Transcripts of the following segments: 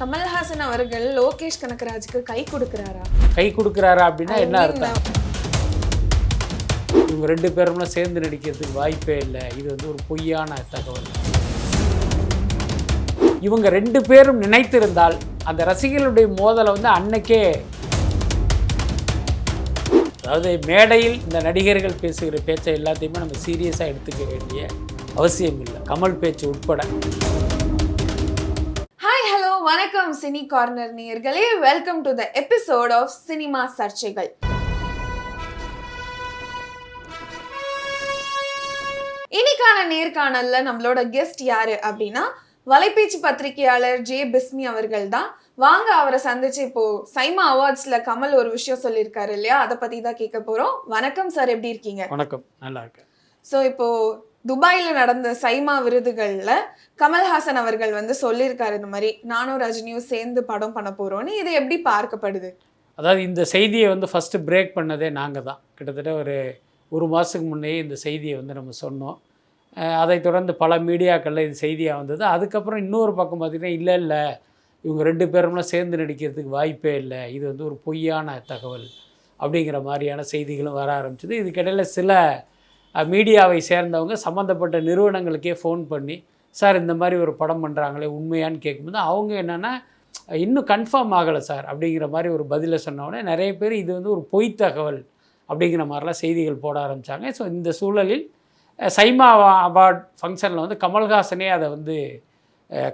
கமல்ஹாசன் அவர்கள் லோகேஷ் கனகராஜுக்கு கை கொடுக்கிறாரா? கை கொடுக்குறாரா அப்படின்னா என்ன அர்த்தம்? இவங்க ரெண்டு பேரும்லாம் சேர்ந்து நடிக்கிறதுக்கு வாய்ப்பே இல்லை. இது வந்து ஒரு பொய்யான தகவல். இவங்க ரெண்டு பேரும் நினைத்திருந்தால் அந்த ரசிகர்களுடைய மோதலை வந்து அன்னைக்கே அதாவது மேடையில் இந்த நடிகர்கள் பேசுகிற பேச்சை எல்லாத்தையுமே நம்ம சீரியஸாக எடுத்துக்க வேண்டிய அவசியம் இல்லை கமல் பேச்சு உட்பட. வணக்கம் சினி கார்னர் நேயர்களே. Welcome to the episode of cinema சர்ச்சைகள். இன்னைக்கான நேர்காணல்ல நம்மளோட கெஸ்ட் யாரு அப்படின்னா வலைபேச்சு பத்திரிகையாளர் ஜே பிஸ்மி அவர்கள் தான். வாங்க அவரை சந்திச்சு இப்போ சைமா அவார்ட்ஸ்ல கமல் ஒரு விஷயம் சொல்லியிருக்காரு இல்லையா? அதை பத்தி தான் கேட்க போறோம். வணக்கம் சார் எப்படி இருக்கீங்க? வணக்கம். நல்லா இருக்கு ஸோ இப்போ துபாயில் நடந்த சைமா விருதுகளில் கமல்ஹாசன் அவர்கள் வந்து சொல்லியிருக்காரு இந்த மாதிரி நானும் ரஜினியும் சேர்ந்து படம் பண்ண போகிறோன்னு இது எப்படி பார்க்கப்படுது? அதாவது இந்த செய்தியை வந்து ஃபஸ்ட்டு பிரேக் பண்ணதே நாங்கள் தான். கிட்டத்தட்ட ஒரு ஒரு மாதத்துக்கு முன்னே இந்த செய்தியை வந்து நம்ம சொன்னோம். அதை தொடர்ந்து பல மீடியாக்களில் இது செய்தியாக வந்தது. அதுக்கப்புறம் இன்னொரு பக்கம் பார்த்திங்கன்னா இல்லை இல்லை இவங்க ரெண்டு பேரும்லாம் சேர்ந்து நடிக்கிறதுக்கு வாய்ப்பே இல்லை. இது வந்து ஒரு பொய்யான தகவல் அப்படிங்கிற மாதிரியான செய்திகளும் வர ஆரம்பிச்சது. இதுக்கிடையில் சில மீடியாவை சேர்ந்தவங்க சம்மந்தப்பட்ட நிறுவனங்களுக்கே ஃபோன் பண்ணி சார் இந்த மாதிரி ஒரு படம் பண்ணுறாங்களே உண்மையான்னு கேட்கும்போது அவங்க என்னென்னா இன்னும் கன்ஃபார்ம் ஆகலை சார் அப்படிங்கிற மாதிரி ஒரு பதிலை சொன்னோடனே நிறைய பேர் இது வந்து ஒரு பொய் தகவல் அப்படிங்கிற மாதிரிலாம் செய்திகள் போட ஆரம்பித்தாங்க ஸோ இந்த சூழலில் சைமா அவார்ட் ஃபங்க்ஷனில் வந்து கமல்ஹாசனே அதை வந்து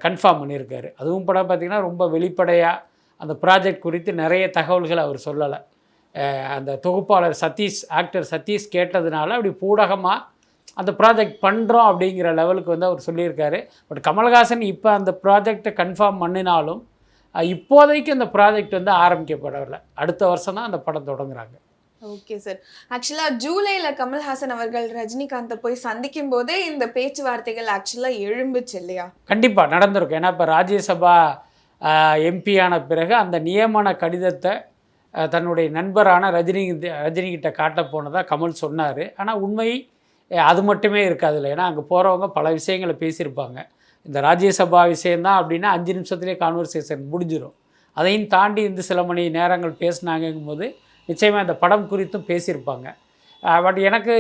கன்ஃபார்ம் பண்ணியிருக்காரு. அதுவும் படம் பார்த்திங்கன்னா ரொம்ப வெளிப்படையாக அந்த ப்ராஜெக்ட் குறித்து நிறைய தகவல்கள் அவர் சொல்லலை. அந்த தொகுப்பாளர் சதீஷ் ஆக்டர் சதீஷ் கேட்டதுனால அப்படி பூடகமாக அந்த ப்ராஜெக்ட் பண்ணுறோம் அப்படிங்கிற லெவலுக்கு வந்து அவர் சொல்லியிருக்காரு. பட் கமல்ஹாசன் இப்போ அந்த ப்ராஜெக்டை கன்ஃபார்ம் பண்ணினாலும் இப்போதைக்கு அந்த ப்ராஜெக்ட் வந்து ஆரம்பிக்கப்படவில்லை அடுத்த வருஷம் தான் அந்த படம் தொடங்குறாங்க. ஓகே சார் ஆக்சுவலா ஜூலைல கமல்ஹாசன் அவர்கள் ரஜினிகாந்தை போய் சந்திக்கும் போதே இந்த பேச்சுவார்த்தைகள் ஆக்சுவலா எழும்புச்சு இல்லையா? கண்டிப்பாக நடந்திருக்கும். ஏன்னா இப்போ ராஜ்யசபா எம்பி ஆன பிறகு அந்த நியமன கடிதத்தை தன்னுடைய நண்பரான ரஜினி ரஜினிகிட்ட காட்ட போனதாக கமல் சொன்னார். ஆனால் உண்மை அது மட்டுமே இருக்காதுல்ல ஏன்னா அங்கே போகிறவங்க பல விஷயங்களை பேசியிருப்பாங்க. இந்த ராஜ்யசபா விஷயந்தான் அப்படின்னா அஞ்சு நிமிஷத்துலேயே கான்வர்சேஷன் முடிஞ்சிடும் அதையும் தாண்டி இந்த சில மணி நேரங்கள் பேசினாங்கும்போது நிச்சயமாக இந்த படம் குறித்தும் பேசியிருப்பாங்க. பட் எனக்கு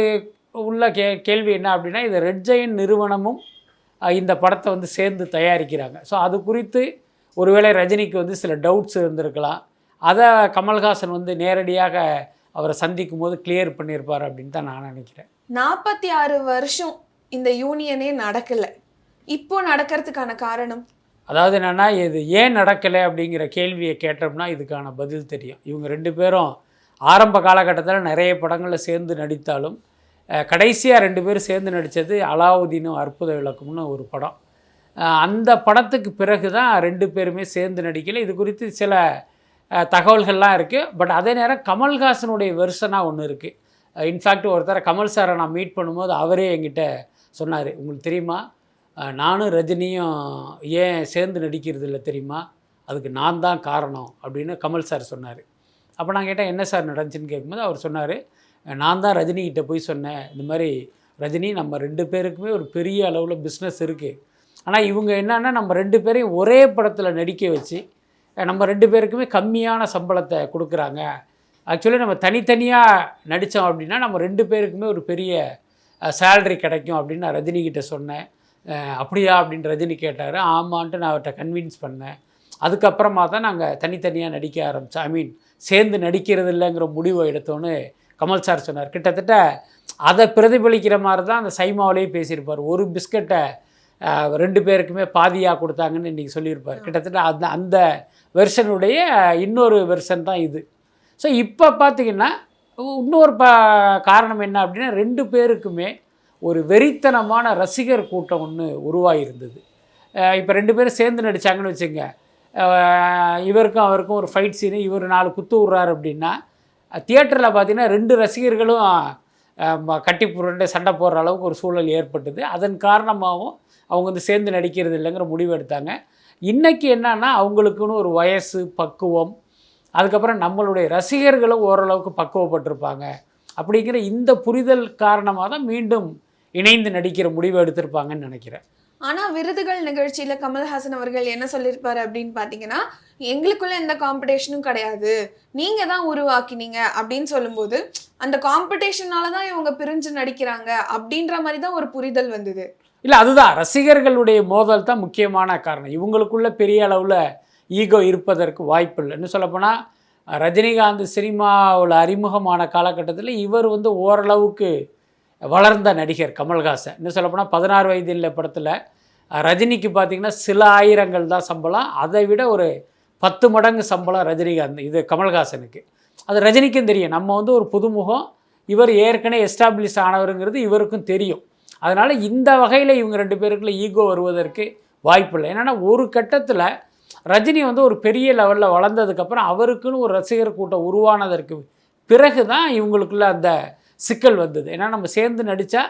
உள்ள கே கேள்வி என்ன அப்படின்னா இது ரெட் ஜெயின் நிறுவனமும் இந்த படத்தை வந்து சேர்ந்து தயாரிக்கிறாங்க. ஸோ அது குறித்து ஒருவேளை ரஜினிக்கு வந்து சில டவுட்ஸ் இருந்திருக்கலாம். அதை கமல்ஹாசன் வந்து நேரடியாக அவரை சந்திக்கும் போது கிளியர் பண்ணியிருப்பார் அப்படின்னு தான் நான் நினைக்கிறேன். நாற்பத்தி ஆறு வருஷம் இந்த யூனியனே நடக்கல. இப்போ நடக்கிறதுக்கான காரணம்? அதாவது என்னென்னா இது ஏன் நடக்கலை அப்படிங்கிற கேள்வியை கேட்டோம்னா இதுக்கான பதில் தெரியும். இவங்க ரெண்டு பேரும் ஆரம்ப காலகட்டத்தில் நிறைய படங்களில் சேர்ந்து நடித்தாலும் கடைசியாக ரெண்டு பேரும் சேர்ந்து நடித்தது அலாவுதீனும் அற்புத விளக்கம்னு ஒரு படம். அந்த படத்துக்கு பிறகு தான் ரெண்டு பேருமே சேர்ந்து நடிக்கல. இது குறித்து சில தகவல்கள்லாம் இருக்குது பட் அதே நேரம் கமல்ஹாசனுடைய வெர்ஷனாக ஒன்று இருக்குது இன்ஃபேக்ட் ஒருத்தர கமல் சாரை நான் மீட் பண்ணும்போது அவரே என்கிட்ட சொன்னார். உங்களுக்கு தெரியுமா? நானும் ரஜினியும் ஏன் சேர்ந்து நடிக்கிறது இல்லை தெரியுமா? அதுக்கு நான் தான் காரணம். அப்படின்னு கமல் சார் சொன்னார். அப்போ நான் கேட்டேன் என்ன சார் நடந்துச்சுன்னு கேட்கும்போது அவர் சொன்னார் நான் தான் ரஜினிகிட்ட போய் சொன்னேன். இந்த மாதிரி ரஜினி நம்ம ரெண்டு பேருக்குமே ஒரு பெரிய அளவில் பிஸ்னஸ் இருக்குது ஆனால் இவங்க என்னென்னா நம்ம ரெண்டு பேரையும் ஒரே படத்தில் நடிக்க வச்சு நம்ம ரெண்டு பேருக்குமே கம்மியான சம்பளத்தை கொடுக்குறாங்க. ஆக்சுவலி நம்ம தனித்தனியாக நடித்தோம் அப்படின்னா நம்ம ரெண்டு பேருக்குமே ஒரு பெரிய சேலரி கிடைக்கும் அப்படின்னு நான் ரஜினிகிட்ட சொன்னேன். அப்படியா அப்படின்னு ரஜினி கேட்டார். ஆமான்ட்டு நான் அவர்கிட்ட கன்வின்ஸ் பண்ணேன். அதுக்கப்புறமா தான் நாங்கள் தனித்தனியாக நடிக்க ஆரம்பித்தோம் ஐ மீன் சேர்ந்து நடிக்கிறது இல்லைங்கிற முடிவை எடுத்தோன்னு கமல் சார் சொன்னார். கிட்டத்தட்ட அதை பிரதிபலிக்கிற மாதிரி தான் அந்த சைமாவிலேயே பேசியிருப்பார். ஒரு பிஸ்கட்டை ரெண்டு பேருக்குமே பாதியாக கொடுத்தாங்கன்னு இன்றைக்கி சொல்லியிருப்பார். கிட்டத்தட்ட அந்த அந்த வெர்ஷனுடைய இன்னொரு வெர்ஷன் தான் இது. ஸோ இப்போ பார்த்தீங்கன்னா இன்னொரு ப காரணம் என்ன அப்படின்னா ரெண்டு பேருக்குமே ஒரு வெறித்தனமான ரசிகர் கூட்டம் ஒன்று உருவாகியிருந்தது இப்போ ரெண்டு பேரும் சேர்ந்து நடித்தாங்கன்னு வச்சுங்க. இவருக்கும் அவருக்கும் ஒரு ஃபைட் சீனு இவர் நாலு குத்து விட்றாரு அப்படின்னா தியேட்டரில் பார்த்தீங்கன்னா ரெண்டு ரசிகர்களும் ம- கட்டி புரண்டு சண்டை போடுற அளவுக்கு ஒரு சூழல் ஏற்பட்டது. அதன் காரணமாகவும் அவங்க வந்து சேர்ந்து நடிக்கிறது இல்லைங்கிற முடிவு எடுத்தாங்க. இன்றைக்கி என்னன்னா அவங்களுக்குன்னு ஒரு வயசு பக்குவம் அதுக்கப்புறம் நம்மளுடைய ரசிகர்களும் ஓரளவுக்கு பக்குவப்பட்டிருப்பாங்க. அப்படிங்கிற இந்த புரிதல் காரணமாக தான் மீண்டும் இணைந்து நடிக்கிற முடிவு எடுத்திருப்பாங்கன்னு நினைக்கிறேன். ஆனால் விருதுகள் நிகழ்ச்சியில் கமல்ஹாசன் அவர்கள் என்ன சொல்லியிருப்பார் அப்படின்னு பார்த்தீங்கன்னா எங்களுக்குள்ள எந்த காம்படிஷனும் கிடையாது. நீங்கள் தான் உருவாக்கினீங்க அப்படின்னு சொல்லும்போது அந்த காம்படிஷனால தான் இவங்க பிரிஞ்சு நடிக்கிறாங்க அப்படின்ற மாதிரி தான் ஒரு புரிதல் வந்தது. இல்லை அதுதான். ரசிகர்களுடைய மோதல் தான் முக்கியமான காரணம். இவங்களுக்குள்ள பெரிய அளவில் ஈகோ இருப்பதற்கு வாய்ப்பு இல்லை. இன்னும் சொல்லப்போனால் ரஜினிகாந்த் சினிமாவில் அறிமுகமான காலகட்டத்தில் இவர் வந்து ஓரளவுக்கு வளர்ந்த நடிகர் கமல்ஹாசன். இன்னும் சொல்லப்போனால் பதினாறு வயதில் படத்தில் ரஜினிக்கு பார்த்திங்கன்னா சில ஆயிரங்கள் தான் சம்பளம். அதை விட ஒரு பத்து மடங்கு சம்பளம் ரஜினிகாந்த் இது கமல்ஹாசனுக்கு. அது ரஜினிக்கும் தெரியும். நம்ம வந்து ஒரு புதுமுகம் இவர் ஏற்கனவே எஸ்டாப்ளிஷ் ஆனவருங்கிறது இவருக்கும் தெரியும். அதனால் இந்த வகையில் இவங்க ரெண்டு பேருக்குள்ள ஈகோ வருவதற்கு வாய்ப்பில்லை. என்னென்னா ஒரு கட்டத்தில் ரஜினி வந்து ஒரு பெரிய லெவலில் வளர்ந்ததுக்கப்புறம் அவருக்குன்னு ஒரு ரசிகர் கூட்டம் உருவானதற்கு பிறகு தான் இவங்களுக்குள்ள அந்த சிக்கல் வந்தது. ஏன்னா நம்ம சேர்ந்து நடித்தா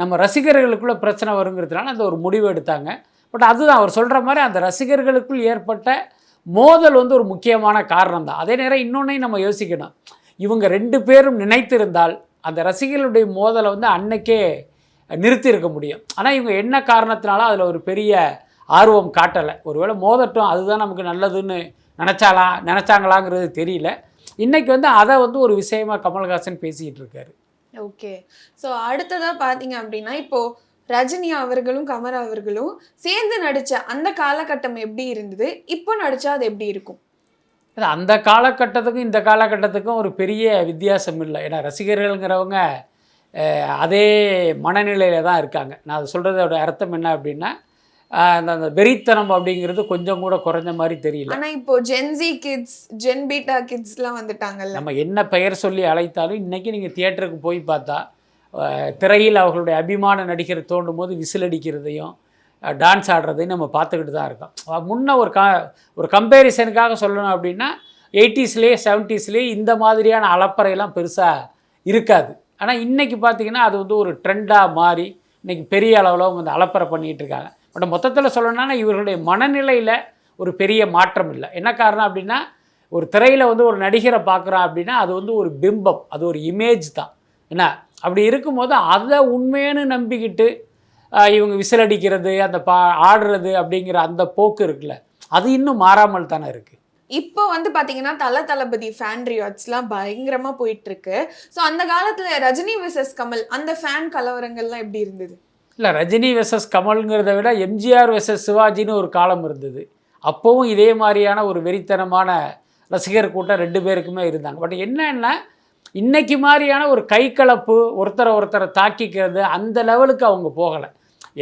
நம்ம ரசிகர்களுக்குள்ளே பிரச்சனை வருங்கிறதுனால அந்த ஒரு முடிவு எடுத்தாங்க. பட் அதுதான் அவர் சொல்கிற மாதிரி அந்த ரசிகர்களுக்குள் ஏற்பட்ட மோதல் வந்து ஒரு முக்கியமான காரணம் தான் அதே நேரம் இன்னொன்னையும் நம்ம யோசிக்கணும். இவங்க ரெண்டு பேரும் நினைத்திருந்தால் அந்த ரசிகர்களுடைய மோதலை வந்து அன்னைக்கே நிறுத்தி இருக்க முடியும் ஆனால் இவங்க என்ன காரணத்தினால அதில் ஒரு பெரிய ஆர்வம் காட்டலை. ஒருவேளை மோதட்டும் அதுதான் நமக்கு நல்லதுன்னு நினச்சாலா நினச்சாங்களாங்கிறது தெரியல. இன்னைக்கு வந்து அதை வந்து ஒரு விஷயமா கமல்ஹாசன் பேசிக்கிட்டு இருக்காரு ஓகே. ஸோ அடுத்ததா பாத்தீங்க அப்படின்னா இப்போ ரஜினி அவர்களும் கமல் அவர்களும் சேர்ந்து நடிச்ச அந்த காலகட்டம் எப்படி இருந்தது? இப்போ நடிச்சா அது எப்படி இருக்கும்? அந்த காலகட்டத்துக்கும் இந்த காலகட்டத்துக்கும் ஒரு பெரிய வித்தியாசம் இல்லை. ஏன்னா ரசிகர்கள்ங்கிறவங்க அதே மனநிலையில் தான் இருக்காங்க. நான் அதை சொல்கிறதோட அர்த்தம் என்ன அப்படின்னா அந்த அந்த வெறித்தனம் அப்படிங்கிறது கொஞ்சம் கூட குறைஞ்ச மாதிரி தெரியல. ஆனா இப்போ Gen Z kids Gen beta கிட்ஸ்லாம் வந்துட்டாங்கல்ல. நம்ம என்ன பெயர் சொல்லி அழைத்தாலும் இன்றைக்கி நீங்கள் தியேட்டருக்கு போய் பார்த்தா திரையில் அவர்களுடைய அபிமான நடிகர் தோண்டும் போது விசில் அடிக்கிறதையும் டான்ஸ் ஆடுறதையும் நம்ம பார்த்துக்கிட்டு தான் இருக்கோம். முன்ன ஒரு க ஒரு கம்பேரிசனுக்காக சொல்லணும் அப்படின்னா எயிட்டிஸ்லேயே செவன்ட்டீஸ்லேயே இந்த மாதிரியான அலப்பறையெல்லாம் பெருசாக இருக்காது. ஆனால் இன்றைக்கி பார்த்தீங்கன்னா அது வந்து ஒரு ட்ரெண்டாக மாறி இன்றைக்கி பெரிய அளவில் அவங்க வந்து அலப்பறை பண்ணிகிட்டு இருக்காங்க. பட் மொத்தத்தில் சொல்லணும்னா இவர்களுடைய மனநிலையில் ஒரு பெரிய மாற்றம் இல்லை. என்ன காரணம் அப்படின்னா ஒரு திரையில் வந்து ஒரு நடிகரை பார்க்குறான் அப்படின்னா அது வந்து ஒரு பிம்பம். அது ஒரு இமேஜ் தான். என்ன? அப்படி இருக்கும்போது அதை உண்மைன்னு நம்பிக்கிட்டு இவங்க விசில் அடிக்கிறது அந்த பா ஆடுறது அப்படிங்கிற அந்த போக்கு இருக்குல்ல அது இன்னும் மாறாமல் தானே இருக்குது இப்போ வந்து பார்த்தீங்கன்னா தல தளபதி ஃபேன் ரியாட்ஸ்லாம் பயங்கரமாக போயிட்டுருக்கு. ஸோ அந்த காலத்தில் ரஜினி விசஸ் கமல் அந்த ஃபேன் கலவரங்கள்லாம் எப்படி இருந்தது? இல்லை ரஜினி வெசஸ் கமல்ங்கிறத விட எம்ஜிஆர் வெசஸ் சிவாஜின்னு ஒரு காலம் இருந்தது. அப்போவும் இதே மாதிரியான ஒரு வெறித்தனமான ரசிகர் கூட்டம் ரெண்டு பேருக்குமே இருந்தாங்க. பட் என்னென்னா இன்றைக்கி மாதிரியான ஒரு கை கலப்பு ஒருத்தரை ஒருத்தரை தாக்கிக்கிறது அந்த லெவலுக்கு அவங்க போகலை.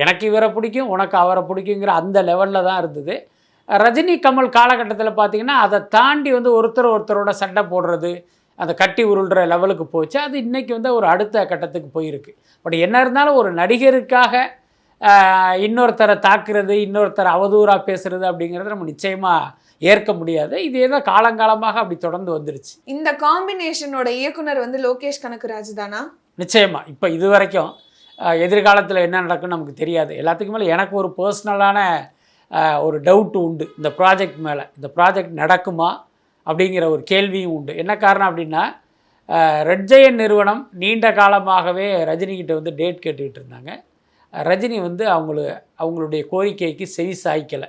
எனக்கு இவரை பிடிக்கும் உனக்கு அவரை பிடிக்குங்கிற அந்த லெவலில் தான் இருந்தது. ரஜினி கமல் காலகட்டத்தில் பார்த்தீங்கன்னா அதை தாண்டி வந்து ஒருத்தர் ஒருத்தரோட சண்டை போடுறது அந்த கட்டி உருள்ற லெவலுக்கு போச்சு. அது இன்னைக்கு வந்து ஒரு அடுத்த கட்டத்துக்கு போயிருக்கு. பட் என்ன இருந்தாலும் ஒரு நடிகருக்காக இன்னொருத்தரை தாக்குறது இன்னொருத்தரை அவதூறாக பேசுறது அப்படிங்கிறத நம்ம நிச்சயமாக ஏற்க முடியாது. இதே தான் காலங்காலமாக அப்படி தொடர்ந்து வந்துருச்சு. இந்த காம்பினேஷனோட இயக்குனர் வந்து லோகேஷ் கனகராஜ் தானா? நிச்சயமா. இப்போ இது வரைக்கும் எதிர்காலத்தில் என்ன நடக்கும்னு நமக்கு தெரியாது. எல்லாத்துக்கும் மேலே எனக்கு ஒரு பர்சனலான ஒரு டவுட்டு உண்டு. இந்த ப்ராஜெக்ட் மேலே. இந்த ப்ராஜெக்ட் நடக்குமா அப்படிங்கிற ஒரு கேள்வியும் உண்டு. என்ன காரணம் அப்படின்னா ரெட் ஜெயன் நிறுவனம் நீண்ட காலமாகவே ரஜினிகிட்ட வந்து டேட் கேட்டுக்கிட்டு இருந்தாங்க. ரஜினி வந்து அவங்களு அவங்களுடைய கோரிக்கைக்கு செவி சாய்க்கலை.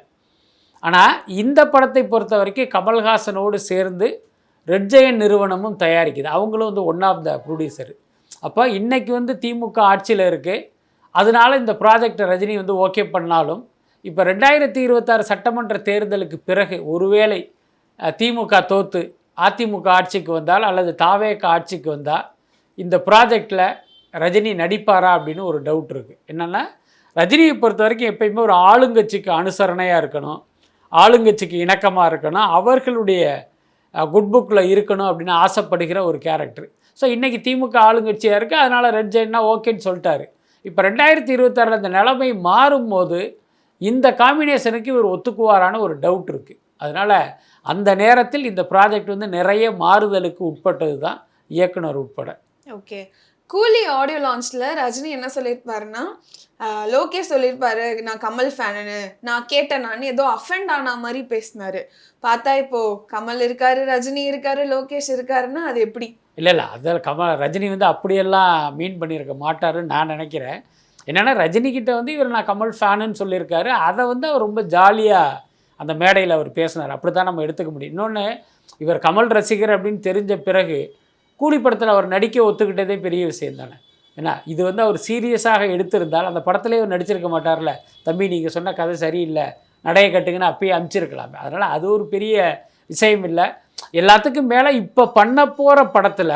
ஆனால் இந்த படத்தை பொறுத்த வரைக்கும் கமல்ஹாசனோடு சேர்ந்து ரெட் ஜெயன் நிறுவனமும் தயாரிக்குது. அவங்களும் வந்து ஒன் ஆஃப் த ப்ரொடியூசர் அப்போ இன்றைக்கி வந்து திமுக ஆட்சியில் இருக்குது அதனால இந்த ப்ராஜெக்டை ரஜினி வந்து ஓகே பண்ணாலும் இப்போ ரெண்டாயிரத்தி இருபத்தாறு சட்டமன்ற தேர்தலுக்கு பிறகு ஒருவேளை திமுக தோற்று அதிமுக ஆட்சிக்கு வந்தால் அல்லது தாவேக ஆட்சிக்கு வந்தால் இந்த ப்ராஜெக்டில் ரஜினி நடிப்பாரா அப்படின்னு ஒரு டவுட் இருக்குது என்னென்னா ரஜினியை பொறுத்த வரைக்கும் எப்பயுமே ஒரு ஆளுங்கட்சிக்கு அனுசரணையாக இருக்கணும் ஆளுங்கட்சிக்கு இணக்கமாக இருக்கணும் அவர்களுடைய குட் புக்கில் இருக்கணும் அப்படின்னு ஆசைப்படுகிற ஒரு கேரக்டர் ஸோ இன்றைக்கி திமுக ஆளுங்கட்சியாக இருக்குது அதனால் ரெட் ஜெயின்னா ஓகேன்னு சொல்லிட்டாரு. இப்போ ரெண்டாயிரத்தி இருபத்தாறில் இந்த நிலைமை மாறும்போது இந்த காம்பினேஷனுக்கு இவர் ஒத்துக்குவாரான ஒரு டவுட் இருக்குது அதனால் அந்த நேரத்தில் இந்த ப்ராஜெக்ட் வந்து நிறைய மாறுதலுக்கு உட்பட்டது தான் இயக்குனர் உட்பட. ஓகே கூலி ஆடியோ லான்ச்ல ரஜினி என்ன சொல்லியிருப்பாருன்னா லோகேஷ் சொல்லியிருப்பாரு நான் கமல் ஃபேனு நான் கேட்டேன் நான். ஏதோ அஃபெண்ட் ஆன மாதிரி பேசினாரு. பார்த்தா இப்போ கமல் இருக்காரு ரஜினி இருக்காரு லோகேஷ் இருக்காருன்னா அது எப்படி? இல்லை இல்லை. அதில் கமல் ரஜினி வந்து அப்படியெல்லாம் மீன் பண்ணியிருக்க மாட்டாருன்னு நான் நினைக்கிறேன். என்னென்னா ரஜினிகிட்ட வந்து இவர் நான் கமல் ஃபேனுன்னு சொல்லியிருக்காரு. அதை வந்து அவர் ரொம்ப ஜாலியாக அந்த மேடையில் அவர் பேசினார். அப்படி தான் நம்ம எடுத்துக்க முடியும். இன்னொன்று இவர் கமல் ரசிகர் அப்படின்னு தெரிஞ்ச பிறகு கூலி படத்தில் அவர் நடிக்க ஒத்துக்கிட்டதே பெரிய விஷயம் தானே. ஏன்னா இது வந்து அவர் சீரியஸாக எடுத்திருந்தால் அந்த படத்திலே அவர் நடிச்சிருக்க மாட்டார்ல. தம்பி நீங்கள் சொன்ன கதை சரியில்லை. நடைய கட்டுங்கன்னு அப்பயே அனுப்பிச்சிருக்கலாமே அதனால் அது ஒரு பெரிய விஷயம் இல்லை. எல்லாத்துக்கும் மேலே இப்போ பண்ண போகிற படத்தில்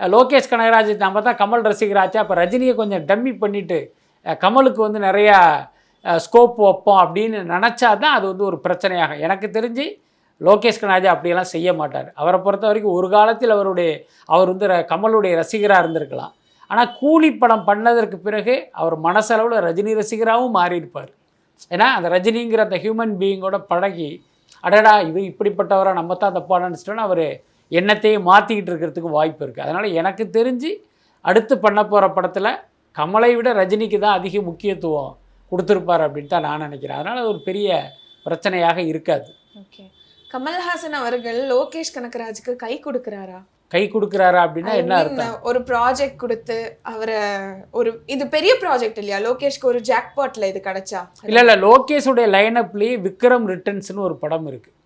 லோகேஷ் கனகராஜ் நம்ம தான் கமல் ரசிகராச்சு அப்போ ரஜினியை கொஞ்சம் டம்மி பண்ணிவிட்டு கமலுக்கு வந்து நிறையா ஸ்கோப் வைப்போம் அப்படின்னு நினச்சா தான் அது வந்து ஒரு பிரச்சனையாகும் எனக்கு தெரிஞ்சு லோகேஷ் கனகராஜ் அப்படியெல்லாம் செய்ய மாட்டார். அவரை பொறுத்த வரைக்கும் ஒரு காலத்தில் அவருடைய அவர் வந்து ர- கமலுடைய ரசிகராக இருந்திருக்கலாம். ஆனால் கூலி படம் பண்ணதற்கு பிறகு அவர் மனசளவில் ரஜினி ரசிகராகவும் மாறியிருப்பார். ஏன்னா அந்த ரஜினிங்கிற அந்த ஹியூமன் பீயிங்கோட பழகி அடடா இது இப்படிப்பட்டவரை நம்ம தான் தப்பாக நினச்சிட்டோன்னா அவர் எண்ணத்தையே மாற்றிக்கிட்டு இருக்கிறதுக்கு வாய்ப்பு இருக்குது அதனால் எனக்கு தெரிஞ்சு அடுத்து பண்ண போகிற படத்தில் கமலை விட ரஜினிக்கு தான் அதிக முக்கியத்துவம் கொடுத்துருப்பார் அப்படின்னு தான் நான் நினைக்கிறேன். அதனால் அது ஒரு பெரிய பிரச்சனையாக இருக்காது. ஓகே. கமல்ஹாசன் அவர்கள் லோகேஷ் கனகராஜுக்கு கை கொடுக்கறாரா? கை கொடுக்குறாரா அப்படின்னா என்ன அர்த்தம்? ஒரு ப்ராஜெக்ட் கொடுத்து அவரை ஒரு இது பெரிய ப்ராஜெக்ட் இல்லையா? லோகேஷ்க்கு ஒரு ஜாக்பாட்ல இது கிடைச்சா? இல்லை இல்லை லோகேஷுடைய லைனப்லேயே விக்ரம் ரிட்டர்ன்ஸ்னு ஒரு படம் இருக்குது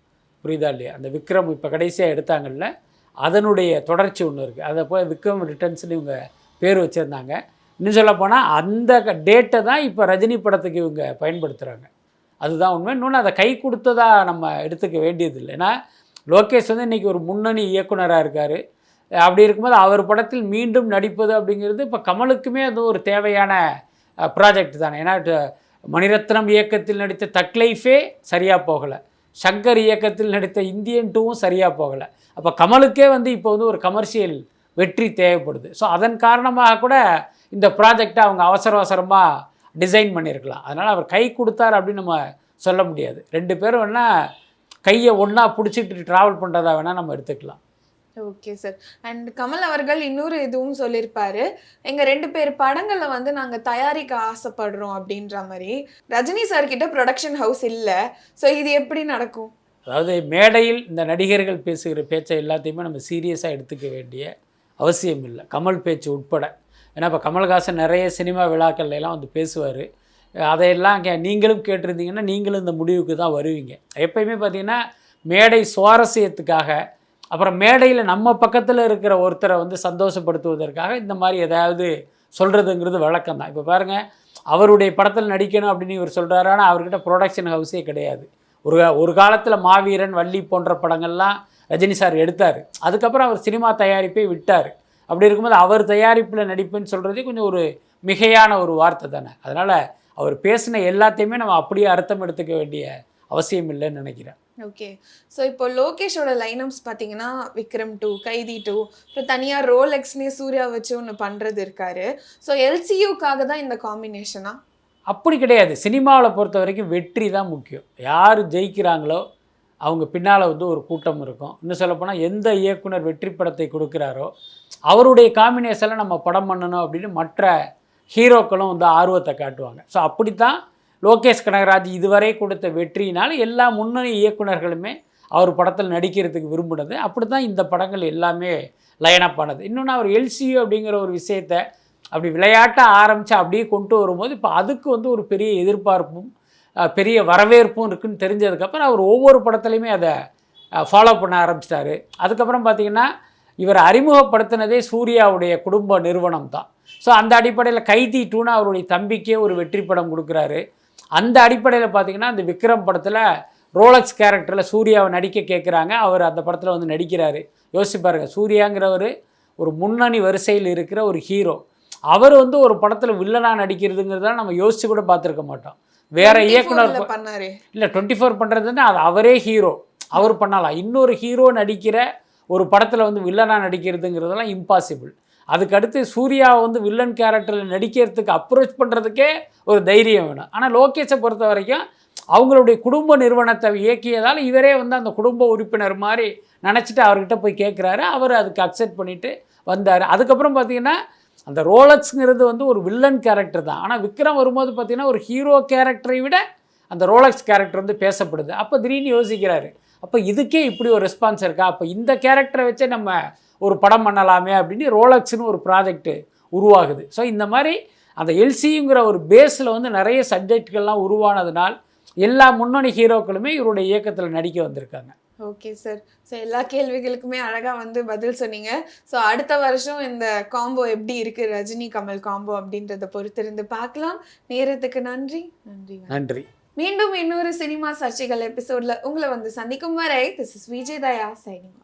புரியுதா இல்லையா? அந்த விக்ரம் இப்போ கடைசியாக எடுத்தாங்கல்ல அதனுடைய தொடர்ச்சி ஒன்று இருக்குது அதை போய் விக்ரம் ரிட்டர்ன்ஸ்னு இவங்க பேர் வச்சுருந்தாங்க. இன்னும் சொல்லப் போனால் அந்த டேட்டை தான் இப்போ ரஜினி படத்துக்கு இவங்க பயன்படுத்துகிறாங்க அதுதான் உண்மை. இன்னொன்று அதை கை கொடுத்ததாக நம்ம எடுத்துக்க வேண்டியதில்லை. ஏன்னா லோகேஷ் வந்து இன்றைக்கி ஒரு முன்னணி இயக்குனராக இருக்கார். அப்படி இருக்கும்போது அவர் படத்தில் மீண்டும் நடிப்பது அப்படிங்கிறது இப்போ கமலுக்குமே அது ஒரு தேவையான ப்ராஜெக்ட் தானே. ஏன்னா மணிரத்னம் இயக்கத்தில் நடித்த தக் லைஃபே சரியாக போகலை. சங்கர் இயக்கத்தில் நடித்த இந்தியன் டூவும் சரியாக போகலை. அப்போ கமலுக்கே வந்து இப்போ வந்து ஒரு கமர்ஷியல் வெற்றி தேவைப்படுது. ஸோ அதன் காரணமாக கூட இந்த ப்ராஜெக்டை அவங்க அவசர அவசரமாக டிசைன் பண்ணியிருக்கலாம் அதனால் அவர் கை கொடுத்தார் அப்படின்னு நம்ம சொல்ல முடியாது. ரெண்டு பேரும் வேணால் கையை ஒன்றா பிடிச்சிட்டு ட்ராவல் பண்ணுறதா வேணால் நம்ம எடுத்துக்கலாம். ஓகே சார் அண்ட் கமல் அவர்கள் இன்னொரு இதுவும் சொல்லியிருப்பாரு எங்க ரெண்டு பேர் படங்களை வந்து நாங்க தயாரிக்க ஆசைப்படுறோம் அப்படின்ற மாதிரி. ரஜினி சார் கிட்ட ப்ரொடக்ஷன் ஹவுஸ் இல்ல. ஸோ இது எப்படி நடக்கும்? அதாவது மேடையில் இந்த நடிகர்கள் பேசுகிற பேச்சை எல்லாத்தையுமே நம்ம சீரியஸாக எடுத்துக்க வேண்டிய அவசியம் இல்லை. கமல் பேச்சு உட்பட. ஏன்னா இப்போ கமல்ஹாசன் நிறைய சினிமா விழாக்கள்ல எல்லாம் வந்து பேசுவார். அதையெல்லாம் கே நீங்களும் கேட்டிருந்தீங்கன்னா நீங்களும் இந்த முடிவுக்கு தான் வருவீங்க. எப்பயுமே பார்த்தீங்கன்னா மேடை சுவாரஸ்யத்துக்காக அப்புறம் மேடையில் நம்ம பக்கத்தில் இருக்கிற ஒருத்தரை வந்து சந்தோஷப்படுத்துவதற்காக இந்த மாதிரி ஏதாவது சொல்கிறதுங்கிறது வழக்கம் தான். இப்போ பாருங்கள் அவருடைய படத்தில் நடிக்கணும் அப்படின்னு இவர் சொல்கிறாரு ஆனால் அவர்கிட்ட ப்ரொடக்ஷன் ஹவுஸே கிடையாது. ஒரு ஒரு காலத்தில் மாவீரன் வள்ளி போன்ற படங்கள்லாம் ரஜினி சார் எடுத்தார். அதுக்கப்புறம் அவர் சினிமா தயாரிப்பை விட்டார். அப்படி இருக்கும்போது அவர் தயாரிப்பில் நடிப்புன்னு சொல்கிறதே கொஞ்சம் ஒரு மிகையான ஒரு வார்த்தை தானே. அதனால் அவர் பேசின எல்லாத்தையுமே நம்ம அப்படியே அர்த்தம் எடுத்துக்க வேண்டிய அவசியம் இல்லைன்னு நினைக்கிறேன். ஓகே. ஸோ இப்போ லோகேஷோட லைனப்ஸ் பார்த்தீங்கன்னா விக்ரம் டூ கைதி டூ அப்புறம் தனியாக ரோலெக்ஸ்னே சூர்யா வச்சு ஒன்று பண்ணுறது இருக்காரு. ஸோ எல்சியூக்காக தான் இந்த காம்பினேஷனா அப்படி கிடையாது. சினிமாவில் பொறுத்த வரைக்கும் வெற்றி தான் முக்கியம். யார் ஜெயிக்கிறாங்களோ அவங்க பின்னால் வந்து ஒரு கூட்டம் இருக்கும். இன்னும் சொல்லப்போனால் எந்த இயக்குனர் வெற்றி படத்தை கொடுக்குறாரோ அவருடைய காம்பினேஷனில் நம்ம படம் பண்ணணும் அப்படின்னு மற்ற ஹீரோக்களும் வந்து ஆர்வத்தை காட்டுவாங்க. ஸோ அப்படித்தான் லோகேஷ் கனகராஜ் இதுவரை கொடுத்த வெற்றியினால் எல்லா முன்னணி இயக்குனர்களுமே அவர் படத்தில் நடிக்கிறதுக்கு விரும்பினது. அப்படி தான் இந்த படங்கள் எல்லாமே லைனப் ஆனது. இன்னொன்று அவர் எல்சியு அப்படிங்கிற ஒரு விஷயத்தை அப்படி விளையாட்ட ஆரம்பித்து அப்படியே கொண்டு வரும்போது இப்போ அதுக்கு வந்து ஒரு பெரிய எதிர்பார்ப்பும் பெரிய வரவேற்பும் இருக்குன்னு தெரிஞ்சதுக்கப்புறம் அவர் ஒவ்வொரு படத்துலையுமே அதை ஃபாலோ பண்ண ஆரம்பிச்சிட்டாரு. அதுக்கப்புறம் பார்த்தீங்கன்னா இவர் அறிமுகப்படுத்தினதே சூர்யாவுடைய குடும்ப நிறுவனம் தான். ஸோ அந்த அடிப்படையில் கைதி டூனா அவருடைய தம்பிக்கே ஒரு வெற்றி படம் கொடுக்குறாரு. அந்த அடிப்படையில் பார்த்தீங்கன்னா அந்த விக்ரம் படத்தில் ரோலக்ஸ் கேரக்டரில் சூர்யாவை நடிக்க கேட்குறாங்க அவர் அந்த படத்தில் வந்து நடிக்கிறாரு. யோசிப்பாருங்க சூர்யாங்கிறவர் ஒரு முன்னணி வரிசையில் இருக்கிற ஒரு ஹீரோ அவர் வந்து ஒரு படத்தில் வில்லனாக நடிக்கிறதுங்கிறத நம்ம யோசிச்சு கூட பார்த்துருக்க மாட்டோம். வேற 24 இயக்குனர் இல்லை டுவெண்ட்டி ஃபோர் பண்ணுறதுன்னா அது அவரே ஹீரோ அவர் பண்ணலாம். இன்னொரு ஹீரோ நடிக்கிற ஒரு படத்தில் வந்து வில்லனாக நடிக்கிறதுங்கிறதெல்லாம் இம்பாசிபிள் அதுக்கு அடுத்து சூர்யாவை வந்து வில்லன் கேரக்டரில் நடிக்கிறதுக்கு அப்ரோச் பண்ணுறதுக்கே ஒரு தைரியம் வேணும். ஆனால் லோகேஷை பொறுத்த வரைக்கும் அவங்களுடைய குடும்ப நிறுவனத்தை இயக்கியதால் இவரே வந்து அந்த குடும்ப உறுப்பினர் மாதிரி நினச்சிட்டு அவர்கிட்ட போய் கேட்குறாரு அவர் அதுக்கு அக்செப்ட் பண்ணிவிட்டு வந்தார். அதுக்கப்புறம் பார்த்தீங்கன்னா அந்த ரோலக்ஸ்ங்கிறது வந்து ஒரு வில்லன் கேரக்டர் தான். ஆனால் விக்ரம் வரும்போது பார்த்தீங்கன்னா ஒரு ஹீரோ கேரக்டரை விட அந்த ரோலக்ஸ் கேரக்டர் வந்து பேசப்படுது. அப்போ திடீர்னு யோசிக்கிறாரு அப்போ இதுக்கே இப்படி ஒரு ரெஸ்பான்ஸ் இருக்கா? அப்போ இந்த கேரக்டரை வச்சே நம்ம ஒரு படம் பண்ணலாமே அப்படின்னு ரோலக்ஸ்னு ஒரு ப்ராஜெக்ட் உருவாகுது. ஸோ இந்த மாதிரி அந்த எல்சிங்கிற ஒரு பேஸில் வந்து நிறைய சப்ஜெக்ட்கள்லாம் உருவானதுனால் எல்லா முன்னணி ஹீரோக்களுமே இவருடைய இயக்கத்தில் நடிக்க வந்திருக்காங்க. ஓகே சார் ஸோ எல்லா கேள்விகளுக்குமே அழகா வந்து பதில் சொன்னீங்க. ஸோ அடுத்த வருஷம் இந்த காம்போ எப்படி இருக்கு? ரஜினி கமல் காம்போ அப்படின்றத பொறுத்திருந்து பார்க்கலாம். நேரத்துக்கு நன்றி. நன்றி. நன்றி. மீண்டும் இன்னொரு சினிமா சர்ச்சைகள் எபிசோட்ல உங்களை வந்து சந்திக்கும் வரை this is Vijay Daya signing